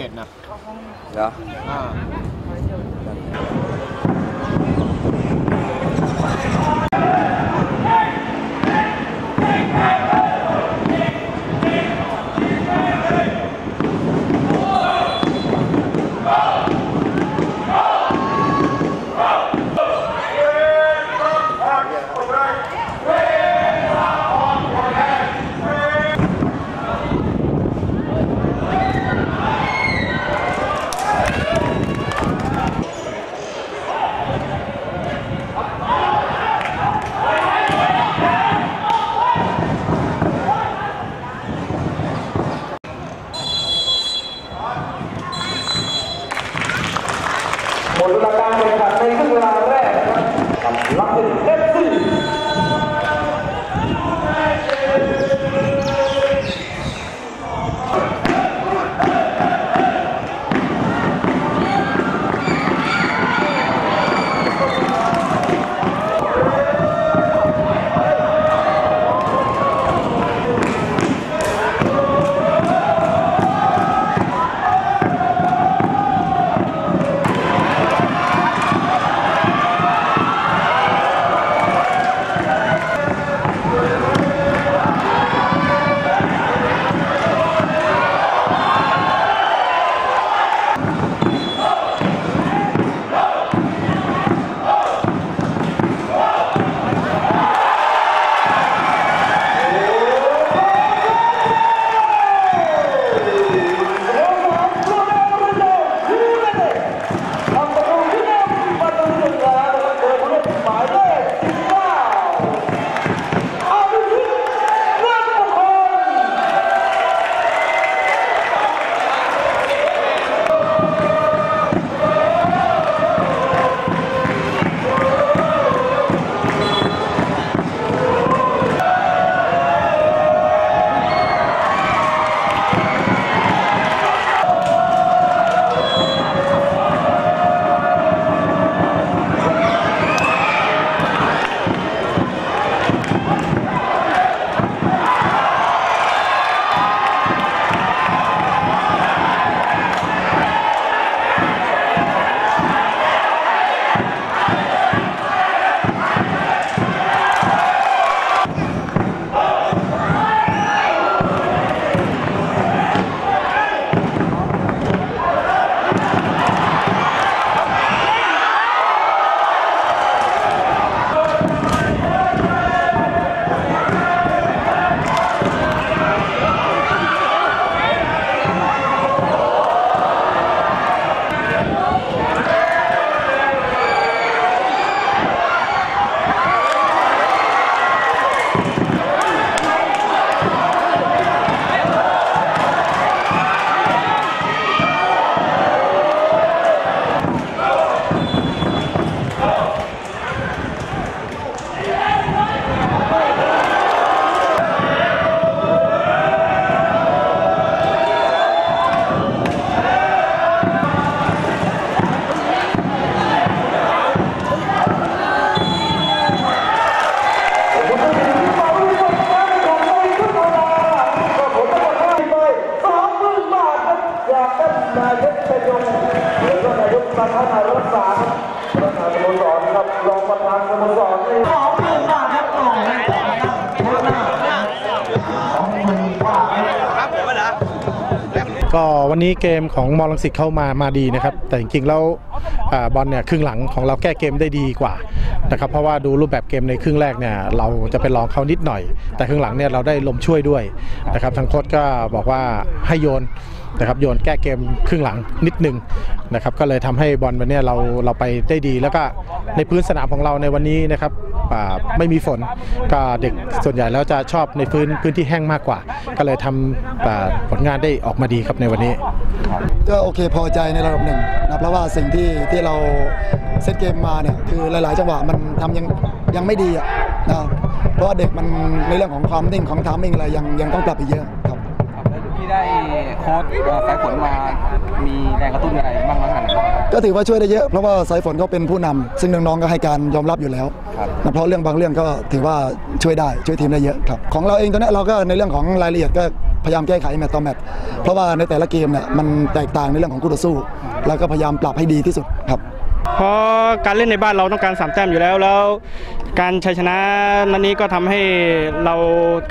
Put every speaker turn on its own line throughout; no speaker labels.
จ็ดนะ
เหรอ
อ่า
รักษาครับประธานสโมสรครับรองประธานสโมสร
วันนี้เกมของมอลังสิตเข้ามามาดีนะครับ แต่จริงๆแล้วอบอลเนี่ยครึ่งหลังของเราแก้เกมได้ดีกว่านะครับเพราะว่าดูรูปแบบเกมในครึ่งแรกเนี่ยเราจะไปลองเขานิดหน่อย แต่ครึ่งหลังเนี่ยเราได้ลมช่วยด้วยนะครับทางโค้ชก็บอกว่าให้โยนนะครับโยนแก้เกมครึ่งหลังนิดนึงนะครับก็เลยทำให้บอลวันนี้เราเราไปได้ดี แล้วก็ในพื้นสนามของเราในวันนี้นะครับ ไม่มีฝนก็เด็กส่วนใหญ่แล้วจะชอบในพื้นพื้นที่แห้งมากกว่า ก็เลยทำอ่าผลงานได้ออกมาดีครับในวันนี้
ก็โอเคพอใจในระดับหนึ่งนะเพราะว่าสิ่งที่ที่เราเซตเกมมาเนี่ยคือหลาย ๆ จังหวะมันทำยังยังไม่ดีอะนะเพราะว่าเด็กมันในเรื่องของความนิ่งของทามมิ่งอะไรยังยังต้องปรับอีกเยอะครับ
ที่ได้โค้ชเอ่อสายฝนมามีแรงกระตุ้นอะไรบ้างไหมครับ
ก็ถือว่าช่วยได้เยอะเพราะว่าสายฝนเขาเป็นผู้นำซึ่งน้องๆก็ให้การยอมรับอยู่แล้ว
ครับ
นะเพราะเรื่องบางเรื่องก็ถือว่าช่วยได้ช่วยทีมได้เยอะครับของเราเองตอนนี้เราก็ในเรื่องของรายละเอียดก็พยายามแก้ไขแมตต์ต่อแมตต์เพราะว่าในแต่ละเกมเนี่ยมันแตกต่างในเรื่องของคู่ต่อสู้ แล้วก็พยายามปรับให้ดีที่สุดครับ
เพราะการเล่นในบ้านเราต้องการสามแต้มอยู่แล้วแล้ว การชัยชนะนันนี้ก็ทำให้เรา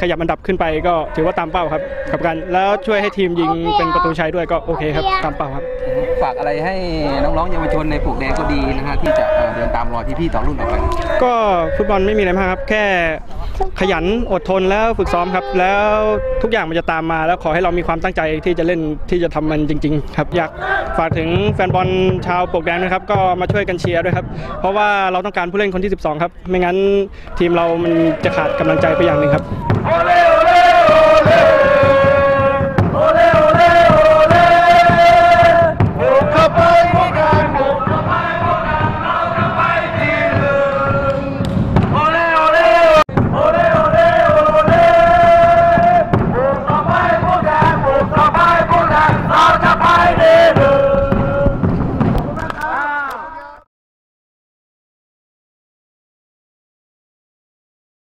ขยับอันดับขึ้นไปก็ถือว่าตามเป้าครับกับการแล้วช่วยให้ทีมยิงเป็นประตูชัยด้วยก็โอเคครับตามเป้าครับ
ฝากอะไรให้น้องๆเยาวชนในปลูกแดงก็ดีนะฮะที่จะเดินตามรอยพี่ๆต่อรุ่นต่อไป
ก็ฟุตบอลไม่มีอะไรมากครับ แค่ขยันอดทนแล้วฝึกซ้อมครับ แล้วทุกอย่างมันจะตามมา แล้วขอให้เรามีความตั้งใจที่จะเล่นที่จะทำมันจริง ๆ ครับอยากฝากถึงแฟนบอลชาวปลวกแดงนะครับ ก็มาช่วยกันเชียร์ด้วยครับ เพราะว่าเราต้องการผู้เล่นคนที่ 12 ครับ ไม่งั้นทีมเรามันจะขาดกำลังใจไปอย่างหนึ่งครับ